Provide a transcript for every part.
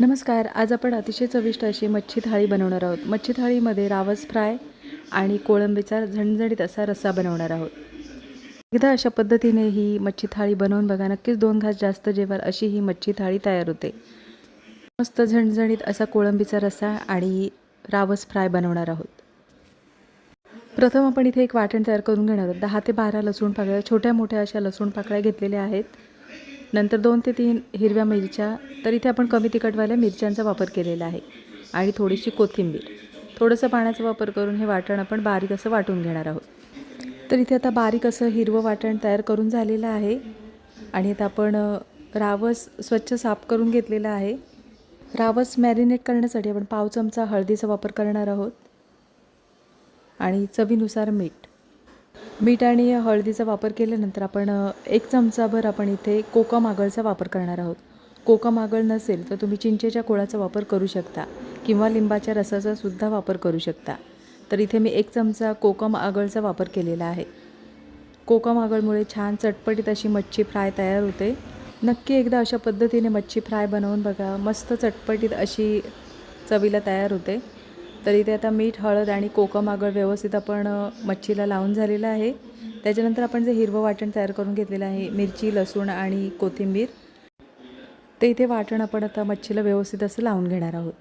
नमस्कार आज आपण अतिशय चविष्ट अशी मच्छी थाळी बनवणार आहोत. मच्छी थाळीमध्ये रावस फ्राय आणि कोळंबीचा झणझणीत असा रस्सा बनवणार आहोत. एकदा अशा पद्धतीने ही मच्छी थाळी बनवून बघा. नक्कीच दोन घास जास्त जेवाल अशी ही मच्छी थाळी तयार होते. मस्त झणझणीत असा कोळंबीचा रस्सा आणि रावस फ्राय बनवणार आहोत. प्रथम आपण इथे एक वाटण तयार करून घेणार आहोत. दहा ते बारा लसूण पाकळ्या छोट्या मोठ्या अशा लसूण पाकळ्या घेतलेल्या आहेत. नंतर दोन ते तीन हिरव्या मिरच्या तर इथे आपण कमी तिखटवाल्या मिरच्यांचा वापर केलेला आहे आणि थोडीशी कोथिंबीर. थोडंसं पाण्याचा वापर करून हे वाटण आपण बारीक असं वाटून घेणार आहोत. तर इथे आता बारीक असं हिरवं वाटण तयार करून झालेलं आहे आणि आता आपण रावस स्वच्छ साफ करून घेतलेला आहे. रावस मॅरिनेट करण्यासाठी आपण पाव चमचा हळदीचा वापर करणार आहोत आणि चवीनुसार मीठ. मीठ आणि हळदीचा वापर केल्यानंतर आपण एक चमचाभर आपण इथे कोकम आगळचा वापर करणार आहोत. कोकम आगळ नसेल तर तुम्ही चिंचेच्या कोळाचा वापर करू शकता किंवा लिंबाच्या रसाचा सुद्धा वापर करू शकता. तर इथे मी एक चमचा कोकम आगळचा वापर केलेला आहे. कोका मागळमुळे छान चटपटीत अशी मच्छी फ्राय तयार होते. नक्की एकदा अशा पद्धतीने मच्छी फ्राय बनवून बघा. मस्त चटपटीत अशी चवीला तयार होते. तर इथे आता मीठ हळद आणि कोकम आगळ व्यवस्थित आपण मच्छीला लावून झालेलं आहे. त्याच्यानंतर आपण जे हिरवं वाटण तयार करून घेतलेलं आहे मिरची लसूण आणि कोथिंबीर ते इथे वाटण आपण आता मच्छीला व्यवस्थित असं लावून घेणार आहोत.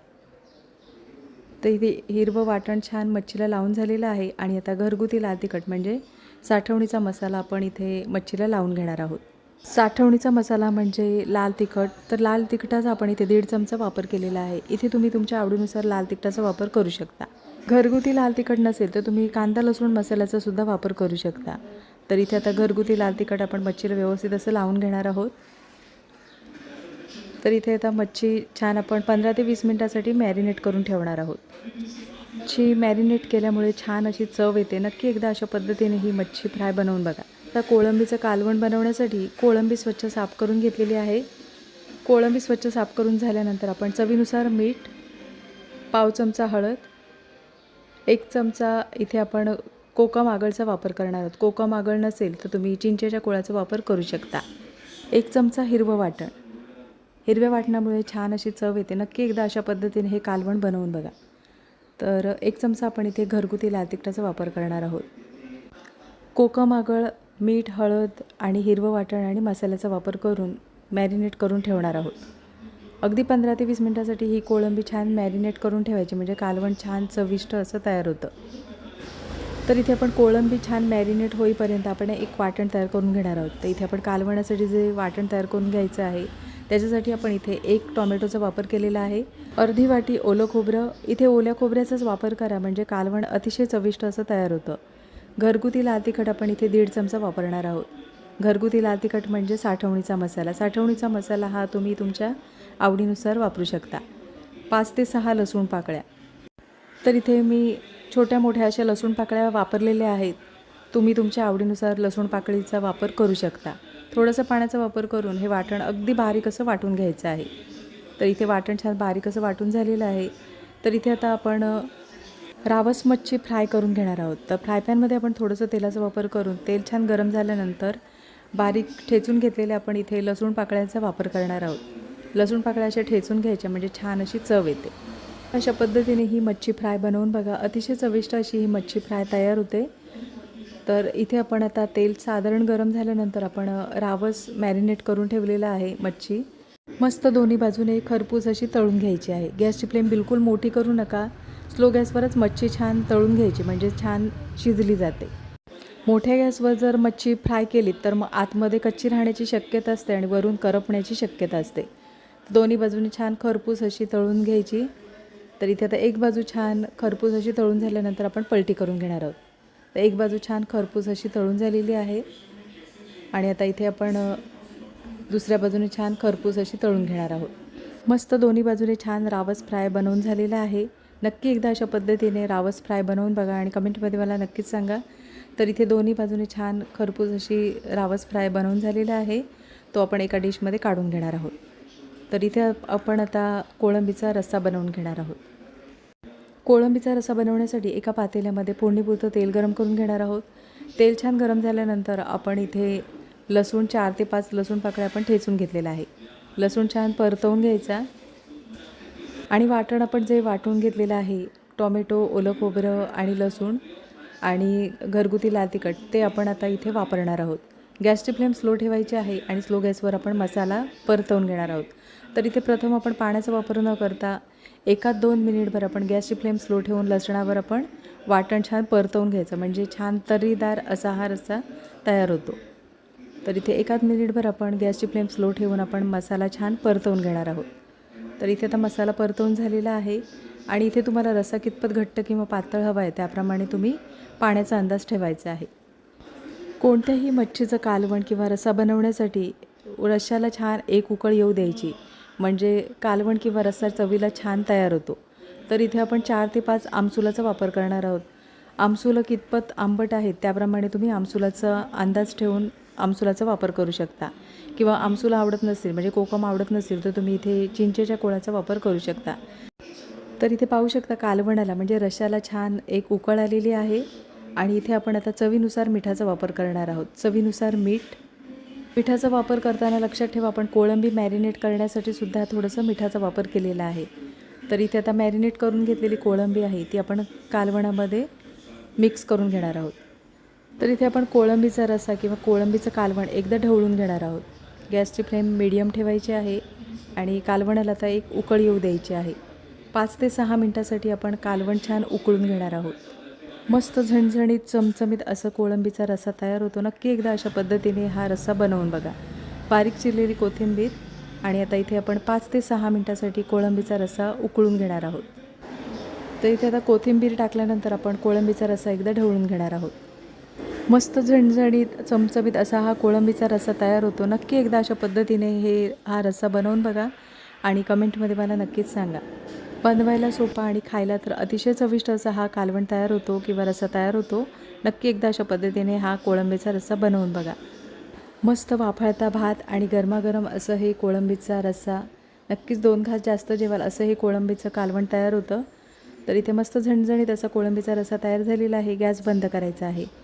तर इथे हिरवं वाटण छान मच्छीला लावून झालेलं आहे आणि आता घरगुती लाल तिखट म्हणजे साठवणीचा मसाला आपण इथे मच्छीला लावून घेणार आहोत. साठवणीचा मसाला म्हणजे लाल तिखट. तर लाल तिखटाचा आपण इथे दीड चमचा वापर केलेला आहे. इथे तुम्ही तुमच्या आवडीनुसार लाल तिखटाचा वापर करू शकता. घरगुती लाल तिखट नसेल तर तुम्ही कांदा लसूण मसाल्याचा सुद्धा वापर करू शकता. तर इथे आता घरगुती लाल तिखट आपण मच्छीला व्यवस्थित असं लावून घेणार आहोत. तर इथे आता मच्छी छान आपण पंधरा ते वीस मिनटासाठी मॅरिनेट करून ठेवणार आहोत. मच्छी मॅरिनेट केल्यामुळे छान अशी चव येते. नक्की एकदा अशा पद्धतीने ही मच्छी फ्राय बनवून बघा. आता कोळंबीचं कालवण बनवण्यासाठी कोळंबी स्वच्छ साफ करून घेतलेली आहे. कोळंबी स्वच्छ साफ करून झाल्यानंतर आपण चवीनुसार मीठ पाव चमचा हळद एक चमचा इथे आपण कोकम आगळचा वापर करणार आहोत. कोकम आगळ नसेल तर तुम्ही चिंचेच्या कोळाचा वापर करू शकता. एक चमचा हिरवं वाटण. हिरव्या वाटणामुळे छान अशी चव येते. नक्की एकदा अशा पद्धतीने हे कालवण बनवून बघा. तर एक चमचा आपण इथे घरगुती लाल तिखटाचा वापर करणार आहोत. कोकम आगळ मीठ हळद आणि हिरवं वाटण आणि मसाल्याचा वापर करून मॅरिनेट करून ठेवणार आहोत. अगदी पंधरा ते वीस मिनटासाठी ही कोळंबी छान मॅरिनेट करून ठेवायची म्हणजे कालवण छान चविष्ट असं तयार होतं. तर इथे आपण कोळंबी छान मॅरिनेट होईपर्यंत आपण एक वाटण तयार करून घेणार आहोत. तर इथे आपण कालवणासाठी जे वाटण तयार करून घ्यायचं आहे त्याच्यासाठी आपण इथे एक टॉमॅटोचा वापर केलेला आहे. अर्धी वाटी ओलं खोबरं इथे ओल्या खोबऱ्याचाच वापर करा म्हणजे कालवण अतिशय चविष्ट असं तयार होतं. घरगुती लाल तिखट आपण इथे दीड चमचा वापरणार आहोत. घरगुती लाल तिखट म्हणजे साठवणीचा मसाला. साठवणीचा मसाला हा तुम्ही तुमच्या आवडीनुसार वापरू शकता. पाच ते सहा लसूण पाकळ्या. तर इथे मी छोट्या मोठ्या अशा लसूण पाकळ्या वापरलेल्या आहेत. तुम्ही तुमच्या आवडीनुसार लसूण पाकळीचा वापर करू शकता. थोडंसं पाण्याचा वापर करून हे वाटण अगदी बारीक असं वाटून घ्यायचं आहे. तर इथे वाटण छान बारीक असं वाटून झालेलं आहे. तर इथे आता आपण रावस मच्छी फ्राय करून घेणार आहोत. तर फ्राय पॅनमध्ये आपण थोडंसं तेलाचा वापर करून तेल छान गरम झाल्यानंतर बारीक ठेचून घेतलेले आपण इथे लसूण पाकळ्यांचा वापर करणार आहोत. लसूण पाकळ्या अशा ठेचून घ्यायच्या म्हणजे छान अशी चव येते. अशा पद्धतीने ही मच्छी फ्राय बनवून बघा अतिशय चविष्ट अशी ही मच्छी फ्राय तयार होते. तर इथे आपण आता तेल साधारण गरम झाल्यानंतर आपण रावस मॅरिनेट करून ठेवलेला आहे मच्छी. मस्त दोन्ही बाजूने खरपूस अशी तळून घ्यायची आहे. गॅसची फ्लेम बिलकुल मोठी करू नका. स्लो गॅसवरच मच्छी छान तळून घ्यायची म्हणजे छान शिजली जाते. मोठ्या गॅसवर जर मच्छी फ्राय केली तर मग आतमध्ये कच्ची राहण्याची शक्यता असते आणि वरून करपण्याची शक्यता असते. दोन्ही बाजूने छान खरपूस अशी तळून घ्यायची. तर इथे आता एक बाजू छान खरपूस अशी तळून झाल्यानंतर आपण पलटी करून घेणार आहोत. तर एक बाजू छान खरपूस अशी तळून झालेली आहे. आणि आता इथे आपण दुसऱ्या बाजूने छान खरपूस अशी तळून घेणार आहोत. मस्त दोन्ही बाजूने छान रावस फ्राय बनवून झालेला आहे. नक्की एकदा अशा पद्धतीने रावस फ्राय बनवून बघा आणि कमेंटमध्ये मला नक्कीच सांगा. तर इथे दोन्ही बाजूने छान खरपूस अशी रावस फ्राय बनवून झालेला आहे. तो आपण एका डिशमध्ये काढून घेणार आहोत. तर इथे आपण आता कोळंबीचा रस्सा बनवून घेणार आहोत. कोळंबीचा रसा बनवण्यासाठी एका पातेल्यामध्ये फोडणीपुरतं तेल गरम करून घेणार आहोत. तेल छान गरम झाल्यानंतर आपण इथे लसूण चार ते पाच लसूण पाकळ्या आपण ठेचून घेतलेला आहे. लसूण छान परतवून घ्यायचा. आणि वाटण आपण जे वाटून घेतलेलं आहे टॉमॅटो ओलं खोबरं आणि लसूण आणि घरगुती लाल तिखट ते आपण आता इथे वापरणार आहोत. गॅसची फ्लेम स्लो ठेवायची आहे आणि स्लो गॅसवर आपण मसाला परतवून घेणार आहोत. तर इथे प्रथम आपण पाण्याचा वापर न करता एका दोन मिनिटभर आपण गॅसची फ्लेम स्लो ठेवून लसणावर आपण वाटण छान परतवून घ्यायचं. म्हणजे छान तर्रीदार असा हा रस्सा तयार होतो. तर इथे एकाच मिनिटभर आपण गॅसची फ्लेम स्लो ठेवून आपण मसाला छान परतवून घेणार आहोत. तर इथे आता मसाला परतवून झालेला आहे. आणि इथे तुम्हाला रस्सा कितपत घट्ट किंवा पातळ हवा आहे त्याप्रमाणे तुम्ही पाण्याचा अंदाज ठेवायचा आहे. कोणत्याही मच्छीचं कालवण किंवा रस्सा बनवण्यासाठी रश्शाला छान एक उकळ येऊ द्यायची. म्हणजे कालवण किंवा रस्सा चवीला छान तयार होतो. तर इथे आपण चार ते पाच आमसुलाचा वापर करणार आहोत. आमसुलं कितपत आंबट आहेत त्याप्रमाणे तुम्ही आमसुलाचा अंदाज ठेवून आमसुलाचा वापर करू शकता. किंवा आमसुला आवडत नसेल म्हणजे कोकम आवडत नसेल तर तुम्ही इथे चिंचेच्या कोळाचा वापर करू शकता. तर इथे पाहू शकता कालवणाला म्हणजे रशाला छान एक उकळ आलेली आहे. आणि इथे आपण आता चवीनुसार मिठाचा वापर करणार आहोत. चवीनुसार मीठ. मिठाचा वापर करताना लक्षात ठेवा आपण कोळंबी मॅरिनेट करण्यासाठी सुद्धा थोडंसं मिठाचा वापर केलेला आहे. तर इथे आता मॅरिनेट करून घेतलेली कोळंबी आहे ती आपण कालवणामध्ये मिक्स करून घेणार आहोत. तर इथे आपण कोळंबीचा रस्सा किंवा कोळंबीचं कालवण एकदा ढवळून घेणार आहोत. गॅसची फ्लेम मिडियम ठेवायची आहे आणि कालवणाला आता एक उकळ येऊ द्यायची आहे. पाच ते सहा मिनटासाठी आपण कालवण छान उकळून घेणार आहोत. मस्त झणझणीत चमचमीत असं कोळंबीचा रस्सा तयार होतो. नक्की एकदा अशा पद्धतीने हा रस्सा बनवून बघा. बारीक चिरलेली कोथिंबीर आणि आता इथे आपण पाच ते सहा मिनटासाठी कोळंबीचा रस्सा उकळून घेणार आहोत. तर इथे आता कोथिंबीर टाकल्यानंतर आपण कोळंबीचा रस्सा एकदा ढवळून घेणार आहोत. मस्त झणझणीत चमचमीत असा हा कोळंबीचा रस्सा तयार होतो. नक्की एकदा अशा पद्धतीने हे हा रस्सा बनवून बघा आणि कमेंटमध्ये मला नक्कीच सांगा. बनवायला सोपा आणि खायला तर अतिशय चविष्ट असा हा कालवण तयार होतो किंवा रस्सा तयार होतो. नक्की एकदा अशा पद्धतीने हा कोळंबीचा रस्सा बनवून बघा. मस्त वाफळता भात आणि गरमागरम असं हे कोळंबीचा रस्सा. नक्कीच दोन घास जास्त जेवाल असं हे कोळंबीचं कालवण तयार होतं. तर इथे मस्त झणझणीत असा कोळंबीचा रस्सा तयार झालेला आहे. गॅस बंद करायचा आहे.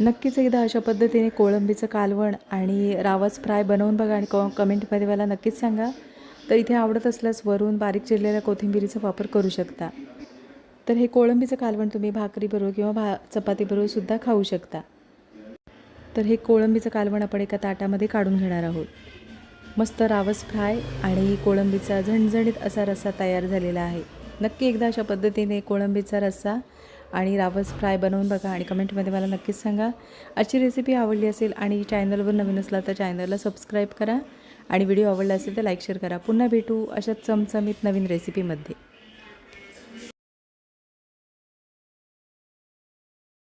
नक्कीच एकदा अशा पद्धतीने कोळंबीचं कालवण आणि रावस फ्राय बनवून बघा आणि कॉ कमेंटमध्ये मला नक्कीच सांगा. तर इथे आवडत असल्यास वरून बारीक चिरलेल्या कोथिंबिरीचा वापर करू शकता. तर हे कोळंबीचं कालवण तुम्ही भाकरीबरोबर किंवा भा चपातीबरोबर सुद्धा खाऊ शकता. तर हे कोळंबीचं कालवण आपण एका ताटामध्ये काढून घेणार आहोत. मस्त रावस फ्राय आणि कोळंबीचा झणझणीत असा रस्सा तयार झालेला आहे. नक्की एकदा अशा पद्धतीने कोळंबीचा रस्सा आणि रावस फ्राय बनवून बघा आणि कमेंटमध्ये मला नक्कीच सांगा. आजची रेसिपी आवडली असेल आणि चॅनलवर नवीन असला तर चॅनलला सबस्क्राईब करा आणि व्हिडिओ आवडला असेल तर लाईक शेअर करा. पुन्हा भेटू अशा चमचमीत नवीन रेसिपीमध्ये